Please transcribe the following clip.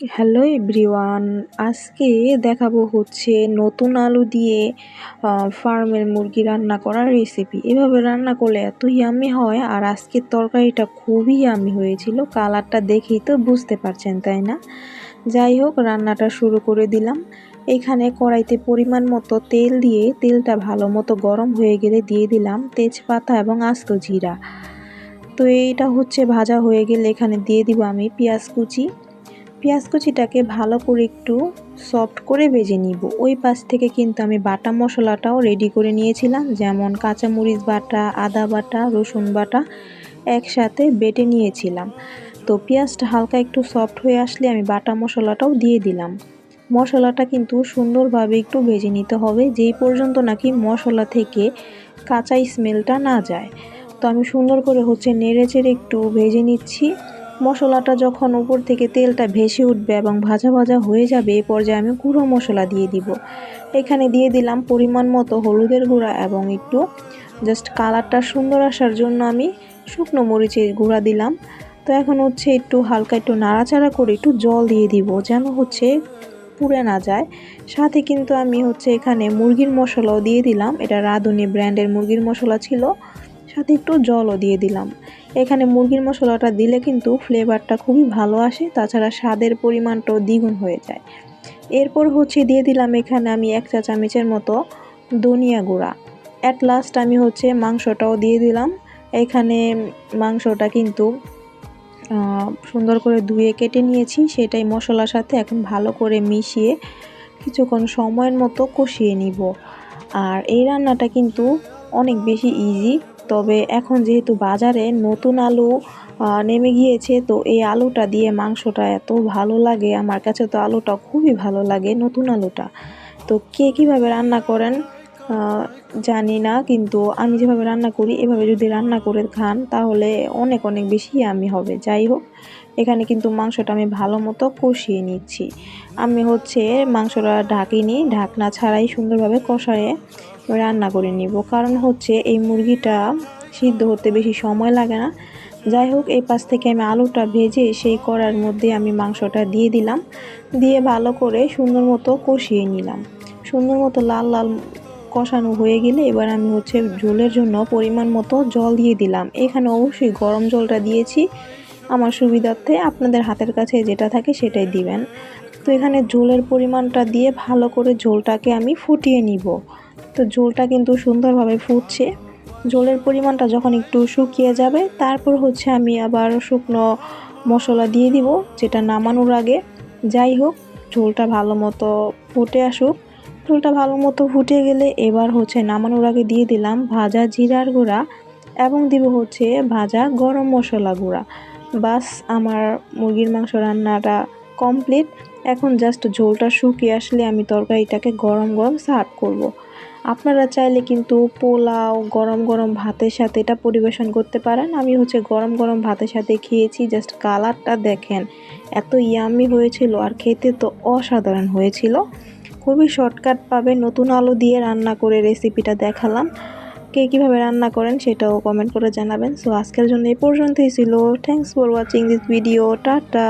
Hello everyone আজকে দেখাবো হচ্ছে নতুন আলু দিয়ে ফার্মের মুরগি রান্না করার রেসিপি এভাবে রান্না করলে এত ইয়ামি হয়, আর আজকের তরকারিটা খুবই ইয়ামি হয়েছিল। কালারটা দেখেই তো বুঝতে পারছেন, তাই না? যাই হোক, রান্নাটা শুরু করে দিলাম। এখানে কড়াইতে পরিমাণ মতো তেল দিয়ে, তেলটা ভালো মতো গরম হয়ে গেলে দিয়ে দিলাম তেজপাতা এবং আস্ত জিরা। তো এইটা হচ্ছে ভাজা হয়ে গেলে এখানে দিয়ে দিব আমি পেঁয়াজ কুচি। পেঁয়াজ কুচিটাকে ভালো করে একটু সফট করে ভেজে নিব। ওই পাশ থেকে কিন্তু আমি বাটা মশলাটাও রেডি করে নিয়েছিলাম। যেমন কাঁচামরিচ বাটা, আদা বাটা, রসুন বাটা একসাথে বেটে নিয়েছিলাম। তো পেঁয়াজটা হালকা একটু সফট হয়ে আসলে আমি বাটা মশলাটাও দিয়ে দিলাম। মশলাটা কিন্তু সুন্দরভাবে একটু ভেজে নিতে হবে, যেই পর্যন্ত নাকি মশলা থেকে কাঁচা স্মেলটা না যায়। তো আমি সুন্দর করে হচ্ছে নেড়ে চেড়ে একটু ভেজে নিচ্ছি। মশলাটা যখন উপর থেকে তেলটা ভেসে উঠবে এবং ভাজা ভাজা হয়ে যাবে এই পর্যায়ে আমি গুঁড়ো মশলা দিয়ে দিব। এখানে দিয়ে দিলাম পরিমাণ মতো হলুদের গুঁড়া এবং একটু জাস্ট কালারটা সুন্দর আসার জন্য আমি শুকনো মরিচের গুঁড়া দিলাম। তো এখন হচ্ছে একটু হালকা একটু নাড়াচাড়া করে একটু জল দিয়ে দিব যেন হচ্ছে পুড়ে না যায়। সাথে কিন্তু আমি হচ্ছে এখানে মুরগির মশলাও দিয়ে দিলাম। এটা রাঁধুনি ব্র্যান্ডের মুরগির মশলা ছিল। সাথে একটু জলও দিয়ে দিলাম। এখানে মুরগির মশলাটা দিলে কিন্তু ফ্লেভারটা খুবই ভালো আসে, তাছাড়া স্বাদের পরিমাণটাও দ্বিগুণ হয়ে যায়। এরপর হচ্ছে দিয়ে দিলাম এখানে আমি এক চা চামচের মতো ধনিয়া গুঁড়া। অ্যাট লাস্ট আমি হচ্ছে মাংসটাও দিয়ে দিলাম। এখানে মাংসটা কিন্তু সুন্দর করে ধুয়ে কেটে নিয়েছি, সেটাই মশলার সাথে এখন ভালো করে মিশিয়ে কিছুক্ষণ সময়ের মতো কষিয়ে নিব। আর এই রান্নাটা কিন্তু অনেক বেশি ইজি তবে এখন যেহেতু বাজারে নতুন আলু নেমে গিয়েছে, তো এই আলুটা দিয়ে মাংসটা এত ভালো লাগে। আমার কাছে তো আলুটা খুবই ভালো লাগে, নতুন আলুটা। তো কে কীভাবে রান্না করেন? জানি না, কিন্তু আমি যেভাবে রান্না করি, এভাবে যদি রান্না করে খান, তাহলে অনেক অনেক বেশি আমি হবে। যাই হোক, এখানে কিন্তু মাংসটা আমি ভালো মতো কষিয়ে নিচ্ছি। আমি হচ্ছে মাংসটা ঢাকিনি, ঢাকনা ছাড়াই সুন্দরভাবে কষায়ে রান্না করে নিব। কারণ হচ্ছে এই মুরগিটা সিদ্ধ হতে বেশি সময় লাগে না। যাই হোক, এই পাশ থেকে আমি আলুটা ভেজে সেই কড়ার মধ্যে আমি মাংসটা দিয়ে দিলাম। দিয়ে ভালো করে সুন্দর মতো কষিয়ে নিলাম। সুন্দর মতো লাল লাল কষানো হয়ে গেলে এবার আমি হচ্ছে ঝোলের জন্য পরিমাণ মতো জল দিয়ে দিলাম। এখানে অবশ্যই গরম জলটা দিয়েছি। আমার সুবিধার্থে আপনাদের হাতের কাছে যেটা থাকে সেটাই দিবেন। তো এখানে ঝোলের পরিমাণটা দিয়ে ভালো করে ঝোলটাকে আমি ফুটিয়ে নিব। তো ঝোলটা কিন্তু সুন্দরভাবে ফুটছে। ঝোলের পরিমাণটা যখন একটু শুকিয়ে যাবে, তারপর হচ্ছে আমি আবার শুকনো মশলা দিয়ে দিব, যেটা নামানোর আগে। যাই হোক, ঝোলটা ভালো মতো ফুটে আসুক। ঝোলটা ভালো মতো ফুটে গেলে এবার হচ্ছে নামানোর আগে দিয়ে দিলাম ভাজা জিরার গুঁড়া এবং দিব হচ্ছে ভাজা গরম মশলা গুঁড়া। বাস, আমার মুরগির মাংস রান্নাটা কমপ্লিট। এখন জাস্ট ঝোলটা শুকিয়ে আসলে আমি তরকারিটাকে গরম গরম সার্ভ করব। আপনারা চাইলে কিন্তু পোলাও, গরম গরম ভাতের সাথে এটা পরিবেশন করতে পারেন। আমি হচ্ছে গরম গরম ভাতের সাথে খেয়েছি জাস্ট কালারটা দেখেন, এত ইয়ামি হয়েছিল আর খেতে তো অসাধারণ হয়েছিল। খুবই শর্টকাট পাবে, নতুন আলু দিয়ে রান্না করে রেসিপিটা দেখালাম। কে কীভাবে রান্না করেন সেটাও কমেন্ট করে জানাবেন। সো আজকের জন্য এই পর্যন্তই ছিল। Thanks for watching this video tata